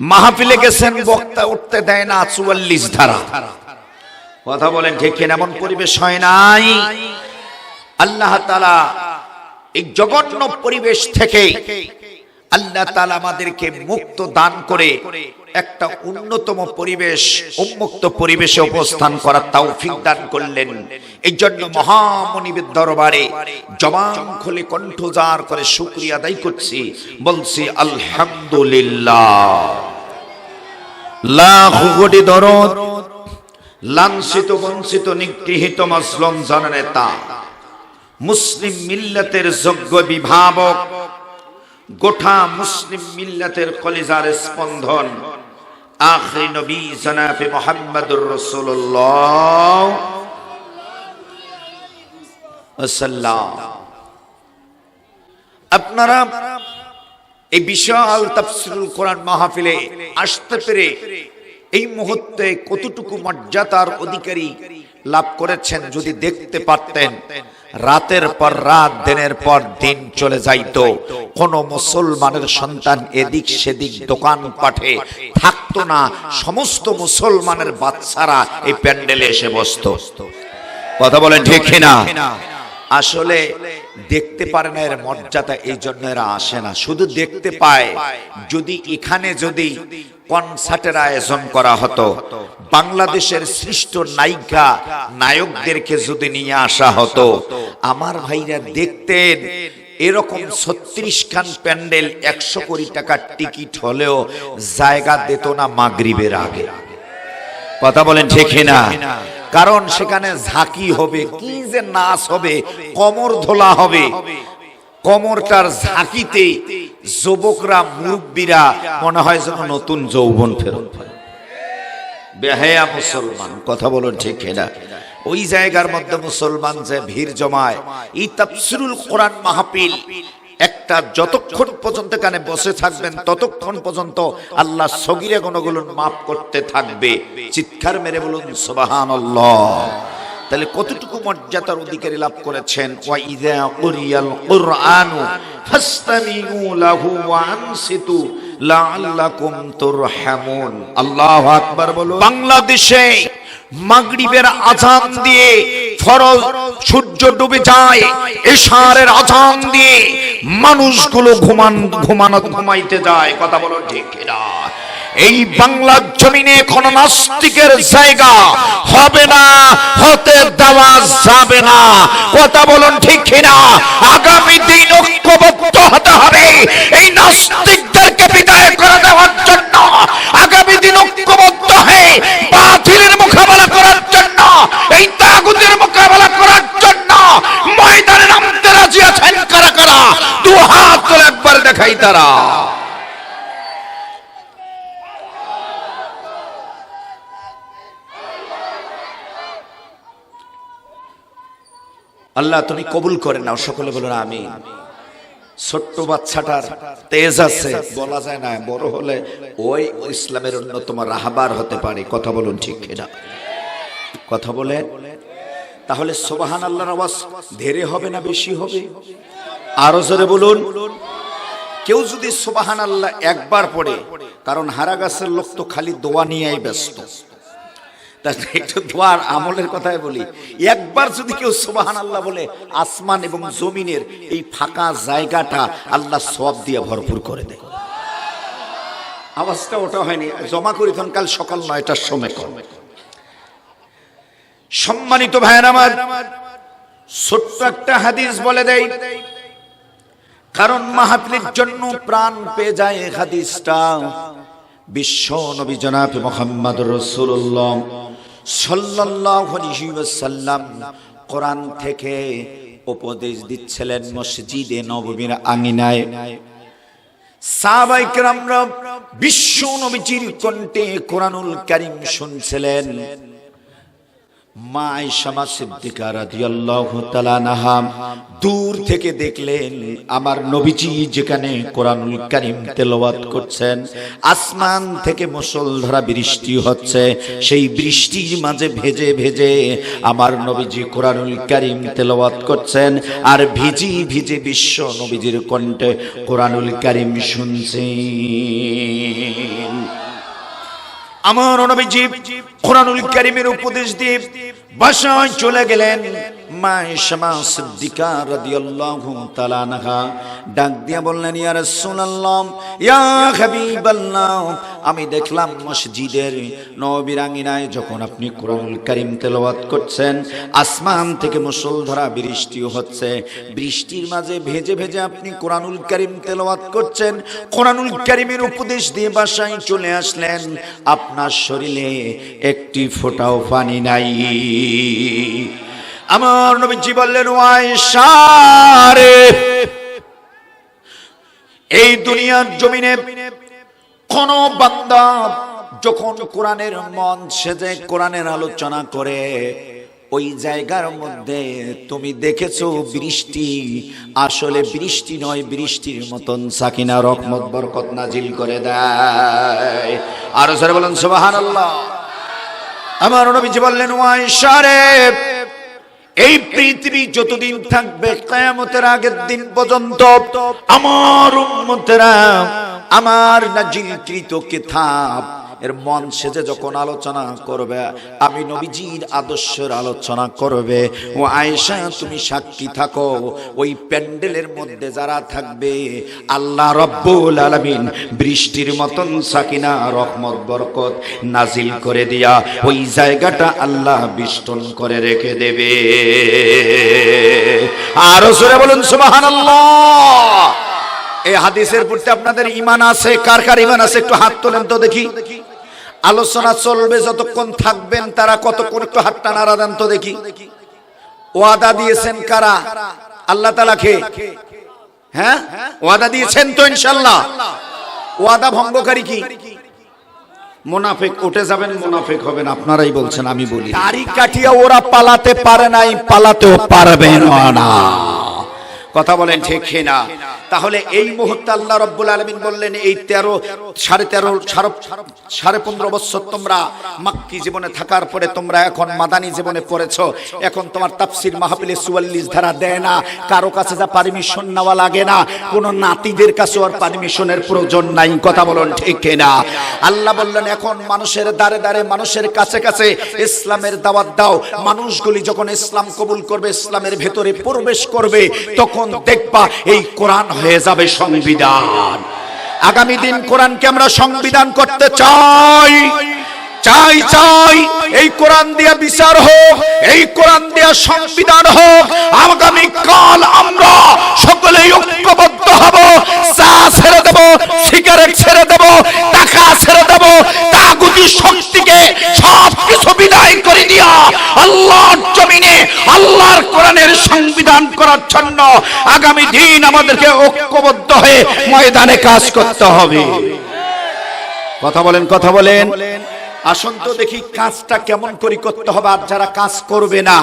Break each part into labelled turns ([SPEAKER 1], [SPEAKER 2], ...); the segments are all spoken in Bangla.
[SPEAKER 1] মাহফিলে গেছেন, বক্তা উঠতে দেয় না চুয়াল্লিশ ধারা। কথা বলেন ঠিক কিনা? এমন পরিবেশ হয় নাই? আল্লাহ তালা এই জঘন্য পরিবেশ থেকে আল্লাহ তালা আমাদেরকে মুক্ত দান করে একটা উন্নতম পরিবেশ, উন্মুক্ত পরিবেশে অবস্থান করার তৌফিক দান করলেন। এই জন্য মহামনিবের দরবারে জবান খুলে কণ্ঠজার করে শুক্রিয়া আদায় করছি। বলছি, আলহামদুলিল্লাহ। লাখ কোটি দরদ, লাঞ্ছিত, বঞ্চিত, নিগৃহীত মসলম জননেতা, মুসলিম মিল্লাতের যোগ্য বিভাবক গোঠা মুসলিম মিল্লাতের কলিজার স্পন্দন, আখরি নবী জনাবে মোহাম্মদুর রসুল্লাহ আপনারা এই বিশাল তাফসিরুল কোরআন মাহফিলে আসতে পেরে এই মুহূর্তে কতটুকু মর্যাদার অধিকারী লাভ করেছেন যদি দেখতে পারতেন, রাতের পর রাত, দিনের পর দিন চলে যাইতো। কোন মুসলমানের সন্তান এদিক সেদিক দোকান পাঠে থাকতো না, সমস্ত মুসলমানের বাচ্চারা এই প্যান্ডেলে এসে বসতো। কথা বলেন ঠিক কিনা? আসলে দেখতে পারে না এর মর্যাদা, এই জন্য এরা আসে না। শুধু দেখতে পায়, যদি এখানে যদি কনসার্টের আয়োজন করা হতো, বাংলাদেশের সৃষ্ট নায়িকা, নায়কদেরকে যদি নিয়ে আসা হতো, আমার ভাইরা দেখতেন, এরকম ছত্রিশ খান প্যান্ডেল, একশো কোটি টাকার টিকিট হলেও জায়গা দিত না মাগরিবের আগে। কথা বলেন ঠিক না কারণ সেখানে ঝাঁকি হবে, কি যে নাচ হবে, কমর ধোলা হবে কমরটার ঝাঁকিতে যুবকরা, মুরব্বীরা মনে হয় যেন নতুন যৌবন ফেরত। বেহায়া মুসলমান, কথা বলুন ঠিক না ওই জায়গার মধ্যে মুসলমান যে ভিড় জমায়, এই তাফসিরুল কোরআন মাহফিল একটা যতক্ষণ পর্যন্ত কানে বসে থাকবেন, ততক্ষণ পর্যন্ত আল্লাহ সগিরে গণগুলো মাফ করতে থাকবে। চিৎকার মেরে বলুন, সুবহানাল্লাহ। তাহলে কতটুকু মর্যাদার অধিকারী লাভ করেছেন? বাংলাদেশে মাগরিবের আজান দিয়ে ফরজ সূর্য ডুবে যায়, এশারের আজান দিয়ে মানুষগুলো ঘুমান, ঘুমানো, ঘুমাইতে যায়। কথা বলো ঠিক কিনা? এই বাংলার জমিনে কোন নাস্তিকের জায়গা হবে না, হতে দেওয়া যাবে না। কথা বলুন ঠিক কিনা? আগামী দিন ঐক্যবদ্ধ হতে হবে। এই নাস্তিকদেরকে বিদায় করে দেওয়ার জন্য আগামী দিন ঐক্যবদ্ধ হয়ে বাতিলের মোকাবেলা করার জন্য এই তাগুতের মোকাবেলা করার জন্য ময়দানে নামতে রাজি আছেন কারা কারা দু হাত করে একবার দেখাই তারা। আল্লাহ, তুমি কবুল করে নাও। সকলে বলুন আমি ছোট্ট বাচ্চাটার তেজ আছে। বলা যায় না, বড় হলে ওই ইসলামের অন্যতম রাহাবার হতে পারে। কথা বলুন ঠিক কিনা? কথা বলে? তাহলে সোবাহান আল্লাহর আওয়াজ ধেরে হবে না বেশি হবে? আরও জোরে বলুন। কেউ যদি সোবাহান আল্লাহ একবার পড়ে, কারণ হারা গাছের লোক তো খালি দোয়া নিয়েই ব্যস্ত। একটু দোয়ার আমলের কথাই বলি, একবার যদি কেউ সুবাহান আল্লাহ বলে, আসমান এবং জমিনের এই ফাঁকা জায়গাটা আল্লাহ সব দিয়ে ভরপুর করে দেয়। আওয়াজটা ওটা হয়নি, জমা করি তখন কাল সকাল নয়টার সময় কর। সম্মানিত ভাইয়ের আমার, ছোট্ট একটা হাদিস বলে দেয় কারণ মাহফিলের জন্য প্রাণ পেয়ে যায় হাদিসটা। বিশ্ব নবী জনাব মোহাম্মদ রসুল্লাহ ওয়াসাল্লাম কোরআন থেকে উপদেশ দিচ্ছিলেন মসজিদে নববীর আঙিনায়। সাহাবাই কেরামরা বিশ্ব নবীজির কণ্ঠে কোরআনুল কারীম শুনছিলেন। দূর থেকে দেখলেন আমার নবীজি যেখানে কোরআনুল কারীম তেলাওয়াত করছেন, আসমান থেকে মুষলধারা বৃষ্টি হচ্ছে, সেই বৃষ্টির মাঝে ভেজে ভেজে আমার নবীজি কোরআনুল কারীম তেলাওয়াত করছেন আর ভিজি ভিজে বিশ্ব নবীজির কণ্ঠে কোরআনুল কারীম শুনছেন। আমার নবীজি কোরআনুল কারীমের উপদেশ দিয়ে বাসায় চলে গেলেন। ডাক দিয়া ইয়া আমি দেখলাম মসজিদের নবীর যখন আপনি কোরআনুল কারীম তেলাওয়াত করছেন, আসমান থেকে মুষলধারা বৃষ্টি হচ্ছে। বৃষ্টির মাঝে ভেজে ভেজে আপনি কোরআনুল কারীম তেলাওয়াত করছেন, কোরআনুল কারীমের উপদেশ দিয়ে বাসায় চলে আসলেন। আপনার শরীরে একটি ফোঁটাও পানি নাই। আমার নবীজি বললেন ওয়াই সারে এই দুনিয়ার জমিনে কোন বান্দা যখন কোরআনের মন সেজে কোরআনের আলোচনা করে, ওই জায়গার মধ্যে তুমি দেখেছ বৃষ্টি, আসলে বৃষ্টি নয়, বৃষ্টির মতন সাকিনা রহমত বরকত নাজিল করে দেয়। আরও স্যার বলেন সুবাহান আমার নবীজি বললেন ওয়াই এই পৃথিবী যতদিন থাকবে কেয়ামতের আগের দিন পর্যন্ত আমার উন্মতেরা আমার নাজিলকৃত কিতাব এর মন সেজে যখন আলোচনা করবে, আমি নবীজির আদর্শের আলোচনা করবে। ও আয়েশা, তুমি সাক্ষী থাকো। ওই প্যান্ডেলের মধ্যে যারা থাকবে, আল্লাহ রব্বুল আলামিন বৃষ্টির মতন সাকিনা, রহমত, বরকত নাজিল করে দিয়া ওই জায়গাটা আল্লাহ বিষ্টন করে রেখে দেবে। আরও সরে বলুন, সুবহানাল্লাহ। এই হাদিসের প্রতি আপনাদের ইমান আছে? কার কার ইমান আছে? একটু হাত তোলেন তো দেখি। আলোচনা চলবে যতক্ষণ থাকবেন তারা কতক্ষণ একটু হাতটা নাড়া দেন তো দেখি। ওয়াদা দিয়েছেন কারা? আল্লাহ তালাকে হ্যাঁ? ওয়াদা দিয়েছেন তো ইনশাল্লাহ ওয়াদা ভঙ্গকারী কি? মোনাফেক উঠে যাবেন, মোনাফেক হবেন, আপনারাই বলছেন, আমি বলি। তারিখ কাটিয়া ওরা পালাতে পারে নাই, পালাতেও পারবে না। কথা বলেন ঠিক না তাহলে এই মুহূর্তে আল্লাহ রব্বুল আলমিন বললেন, এই তেরো, সাড়ে তেরো, সাড়ে পনেরো বছর তোমরা মাক্কি জীবনে থাকার পরে তোমরা এখন মাদানী জীবনে পড়েছ। এখন তোমার তাফসির মাহফিলে চুয়াল্লিশ ধারা দেয় না, কারও কাছে যা পারমিশন নেওয়া লাগে না, কোনো নাতিদের কাছে আর পারমিশনের প্রয়োজন নাই। কথা বলেন ঠিক না আল্লাহ বললেন, এখন মানুষের দাঁড়ে দাঁড়ে মানুষের কাছে কাছে ইসলামের দাওয়াত দাও। মানুষগুলি যখন ইসলাম কবুল করবে, ইসলামের ভেতরে প্রবেশ করবে, তখন দেখবা এই কোরআন হয়ে যাবে সংবিধান? আগামী দিন কোরআনকে আমরা সংবিধান করতে চাই। চাই চাই, এই কোরআন দিয়া বিচার হোক, এই কোরআন দিয়া সংবিধান হোক আগামী কাল আমরা জন্য আগামী দিন আমাদেরকে ঐক্যবদ্ধ হয়ে ময়দানে কাজ করতে হবে। কথা বলেন কথা বলেন। আসুন তো দেখি কাজটা কেমন করে করতে হবে আর যারা কাজ করবে না,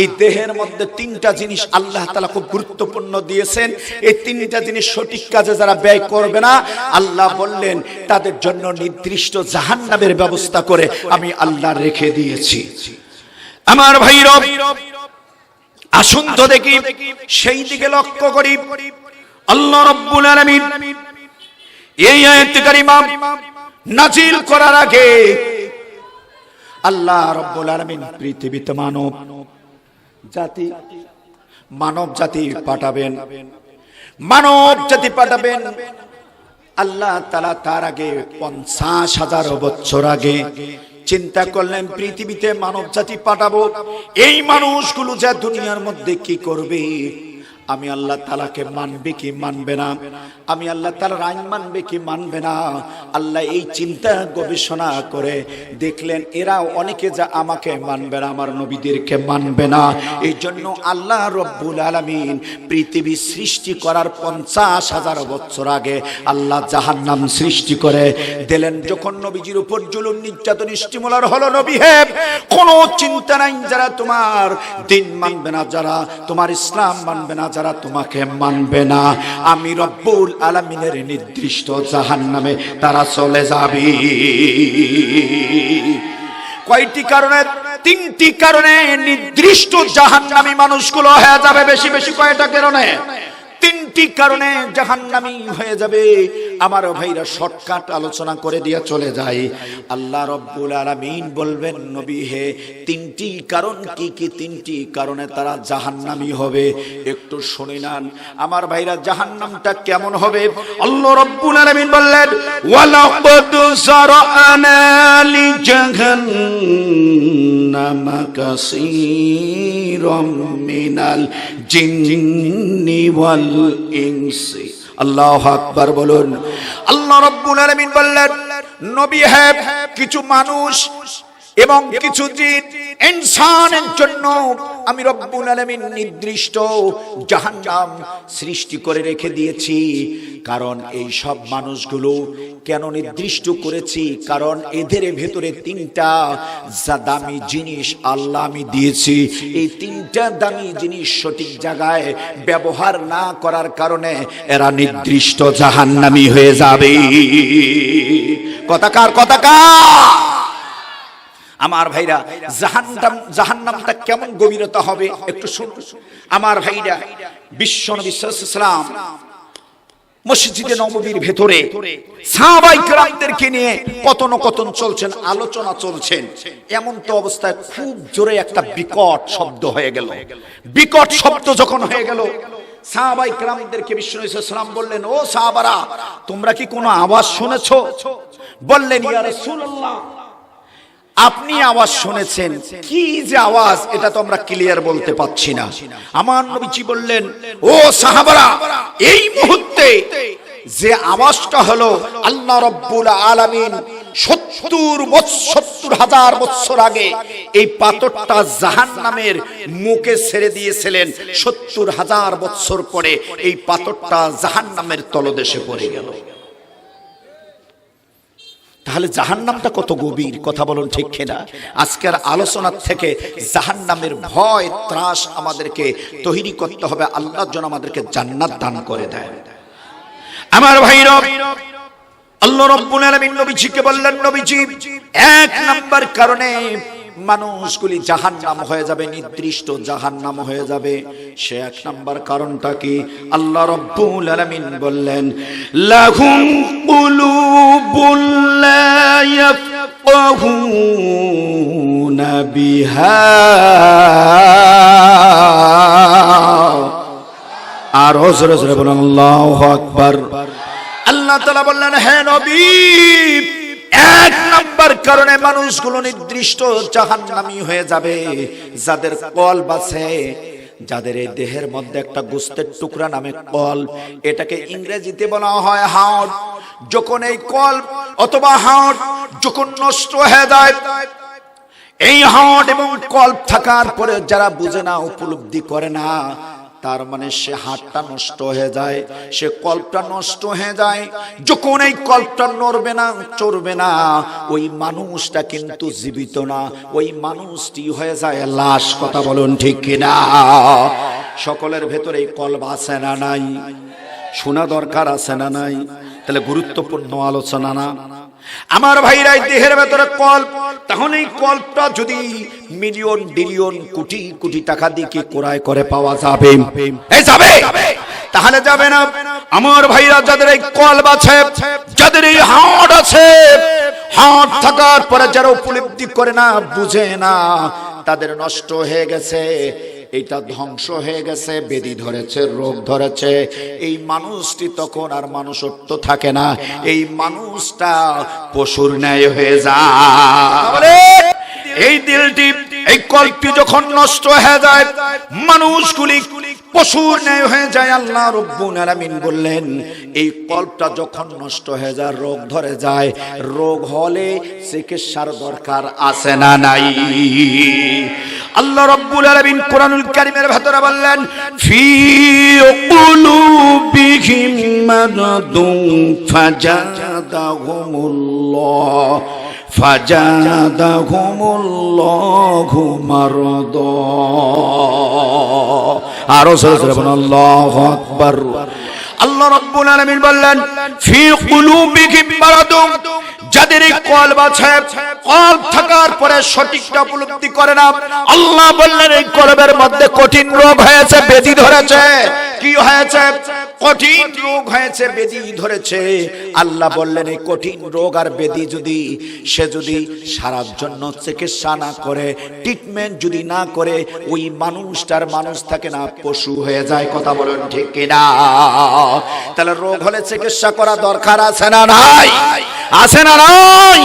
[SPEAKER 1] এই দেহের মধ্যে তিনটা জিনিস আল্লাহ তালা খুব গুরুত্বপূর্ণ দিয়েছেন। এই তিনটা জিনিস সঠিক কাজে যারা ব্যয় করবে না, আল্লাহ বললেন, তাদের জন্য নির্দিষ্ট জাহান্নামের ব্যবস্থা করে আমি আল্লাহ রেখে দিয়েছি। আমার ভাইরা আসুন তো দেখি সেই দিকে লক্ষ্য করি। আল্লাহ রব্বুল আলামিন এই আয়াত কারিমা নাজিল করার আগে আল্লাহ রব্বুল আলামিন পৃথিবীতে মানব জাতি মানব জাতি পাঠাবেন। মানব জাতি পাঠাবেন। আল্লাহ তালা তার আগে পঞ্চাশ হাজার বছর আগে চিন্তা করলেন পৃথিবীতে মানব জাতি পাঠাবো। এই মানুষগুলো যা দুনিয়ার মধ্যে কি করবে? আমি আল্লাহ তালাকে মানবে কি মানবে না? আমি আল্লাহ তালার আইন মানবে কি মানবে না? আল্লাহ এই চিন্তা গবেষণা করে দেখলেন এরা অনেকে যা আমাকে মানবে না, আমার নবীদেরকে মানবে না। এই জন্য আল্লাহ রব্বুল আলমিন পৃথিবী সৃষ্টি করার পঞ্চাশ হাজার বছর আগে আল্লাহ জাহান নাম সৃষ্টি করে দিলেন। যখন নবীজির উপর জুলুম, নির্যাতন, স্টিমুলার হলো নবী হে, কোনো চিন্তা নাই যারা তোমার দিন মানবে না, যারা তোমার ইসলাম মানবে না, যারা তোমাকে মানবে না। আমি রব্বুল আলমিনের নির্দিষ্ট জাহান নামে তারা চলে যাবি। কয়টি কারণে? তিনটি কারণে নির্দিষ্ট জাহান নামী মানুষগুলো হয়ে যাবে বেশি বেশি কয়টা কারণে? তিনটি কারণে কারণে জাহান্নামি হয়ে যাবে। আমার ভাইরা শর্টকাট আলোচনা করে দিয়ে চলে যায় আল্লাহ রব্বুল আলামিন বলবেন, নবী হে, তিনটি কারণ কি কি? তিনটি কারণে তারা জাহান্নামী হবে। একটু শুনে নেন, আমার ভাইরা জাহান্নামটা কেমন হবে? আল্লাহ রব্বুল আলামিন বললেন, ওয়ালাকাদ সারানা লি কাসীরাম মিনাল জিন্নি ওয়াল ইনসি। আল্লাহ আকবার বলুন। আল্লাহ রব্বুল আলমিন বললেন নবী হ্যাব কিছু মানুষ এবং কিছু জিন ইনসানের জন্য আমি রব্বুল আলামিন নির্দিষ্ট জাহান্নাম সৃষ্টি করে রেখে দিয়েছি। কারণ এই সব মানুষগুলো কেন নির্দিষ্ট করেছি? কারণ এদের ভেতরে তিনটা যা দামি জিনিস আল্লাহ আমি দিয়েছি। এই তিনটা দামি জিনিস সঠিক জায়গায় ব্যবহার না করার কারণে এরা নির্দিষ্ট জাহান্নামী হয়ে যাবে। কথাকার কথাকার আমার ভাইরা, জাহান্নাম জাহান্নামটা কেমন গভীরতা হবে একটু শুনুন। আমার ভাইরা বিশ্ব নবী সাল্লাম মসজিদে নববীর ভেতরে সাহাবাই কেরামদেরকে নিয়ে কতন কতন চলছেন, আলোচনা চলছেন। এমন তো অবস্থায় খুব জোরে একটা বিকট শব্দ হয়ে গেল। বিকট শব্দ যখন হয়ে গেল, সাহাবাই কেরামদেরকে বিষ্ণু সালাম বললেন, ও সাহাবারা, তোমরা কি কোনো আওয়াজ শুনেছো? বললেন, ইয়া রাসূলুল্লাহ আপনি আওয়াজ শুনেছেন। কি যে আওয়াজ, এটা তো আমরা ক্লিয়ার বলতে পাচ্ছি না। আমার নবীজি বললেন, ও সাহাবারা, এই মুহূর্তে যে আওয়াজটা হলো আল্লাহ রব্বুল আলামিন সত্তর সত্তর হাজার বছর আগে এই পাথরটা জাহান নামের মুখে ছেড়ে দিয়েছিলেন। সত্তর হাজার বছর পরে এই পাথরটা জাহান নামের তলদেশে পড়ে গেল। তাহলে জাহান্নামটা কত গভীর? কথা বলুন ঠিক কিনা? আজকের আলোচনার থেকে জাহান্নামের ভয়, ত্রাস আমাদেরকে তৈরি করতে হবে। আল্লাহর জন্য আমাদেরকে জান্নাত দান করে দেয়। আমার ভাইরা আল্লাহ রব্বুল আলামিন নবীজিকে বললেন, নবীজি, এক নাম্বার কারণে মানুষগুলি জাহান্নাম হয়ে যাবে, নির্দিষ্ট জাহান্নাম হয়ে যাবে। সে এক নাম্বার কারণটা কি? আল্লাহ রব্বুল আলামিন বললেন, লাহুম কুলুবুল লা ইয়াফকাহুনা বিহা। আর জোরে জোরে বলুন, আল্লাহু আকবার। আল্লাহ তাআলা বললেন, হে নবী, এক নাম্বার কারণে মানুষগুলো নির্দিষ্ট জাহান্নামী হয়ে যাবে। যাদের কল বাছে যাদের এই দেহের মধ্যে একটা গোস্তের টুকরা নামে কল, এটাকে ইংরেজিতে বলা হয় হাড় যখন এই কল অথবা হাড় যখন নষ্ট হয়ে যায়, এই হাট এবং কল থাকার পরে যারা বুঝে না, উপলব্ধি করে না তার মানে সে হাতটা নষ্ট হয়ে যায়, সে কল্পটা নষ্ট হয়ে যায়। যখন এই কল্পটা নড়বে না, চড়বে না, ওই মানুষটা কিন্তু জীবিত না, ওই মানুষটি হয়ে যায় লাশ, কথা বলুন ঠিক কিনা? সকলের ভেতরে এই কল্প আছে না নাই? শোনা দরকার আছে না নাই? তাহলে গুরুত্বপূর্ণ আলোচনা না। আমার ভাইরাই দেহের ভেতরে কল্প তাহলে এই কল্পটা যদি মিলিয়ন, বিলিয়ন, কোটি কোটি টাকা দিয়ে কি ক্রয় করে পাওয়া যাবে? এই যাবে? তাহলে যাবে না। আমার ভাইরা যাদের এই কল্প আছে, যাদের এই হাট আছে, হাট থাকার পরে যারা উপলব্ধি করে না, বুঝে না, তাদের নষ্ট হয়ে গেছে। এটা ধ্বংস হয়ে গেছে, বেদি ধরেছে, রোগ ধরেছে। এই মানুষটি তখন আর মানুষত্ব থাকে না। এই মানুষটা পশুর ন্যায় হয়ে যায়। এই দিলটি, এই কল্পটি যখন নষ্ট হয়ে যায়, মানুষগুলি পশুর ন্যায় হয়ে যায় আল্লাহ রব্বুল আলামিন বললেন, এই কল্পটা যখন নষ্ট হয়ে যায়, রোগ ধরে যায়, রোগ হলে চিকিৎসার দরকার আছে না নাই? আল্লাহ রব্বুল আলামিন কোরআনুল কারীমের ভেতরে বললেন, ফি কুলুবিহিম মারাদুন ফাজাদাহুমুল্লাহ, ফাজাদাহুমুল্লাহু মারাদা। আরও আল্লাহু আল্লাহ রব্বুল আলামিন বললেন, ফি যাদের এই কলব আছে কলব থাকার পরে সঠিকটা উপলব্ধি করে না। আল্লাহ বললেন, এই কলবের মধ্যে কঠিন রোগ হয়েছে বেদি ধরেছে। কি হয়েছে? কঠিন রোগ হয়েছে, বেদি ধরেছে। আল্লাহ বললেন, এই কঠিন রোগ আর বেদি যদি সে যদি সারার জন্য চিকিৎসা না করে ট্রিটমেন্ট যদি না করে, ওই মানুষটার মানুষ থাকে না, পশু হয়ে যায়। কথা বলেন ঠিক কিনা? তাহলে রোগ হলে চিকিৎসা করা দরকার আছে না নাই? আছে না নাই?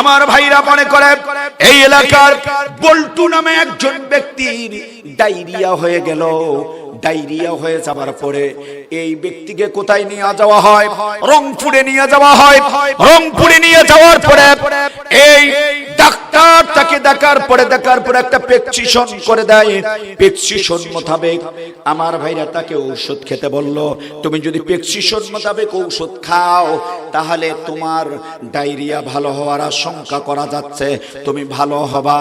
[SPEAKER 1] আমার ভাইরা মনে করে এই এলাকার বল্টু নামে একজন ব্যক্তির ডায়রিয়া হয়ে গেল। ডায়রিয়া হয়ে যাবার পরে এই ব্যক্তিকে কোথায় নিয়ে যাওয়া হয়? রংপুরে নিয়ে যাওয়া হয়। রংপুরে নিয়ে যাওয়ার পরে এই ডাক্তার তাকে দেখার পরে দেখার পরে একটা প্রেসক্রিপশন করে দেয়। প্রেসক্রিপশন মোতাবেক আমার ভাইরা তাকে ঔষধ খেতে বলল, তুমি যদি প্রেসক্রিপশন মোতাবেক ঔষধ খাও, তাহলে তোমার ডায়রিয়া ভালো হওয়ার আশঙ্কা করা যাচ্ছে। তুমি ভালো হবা।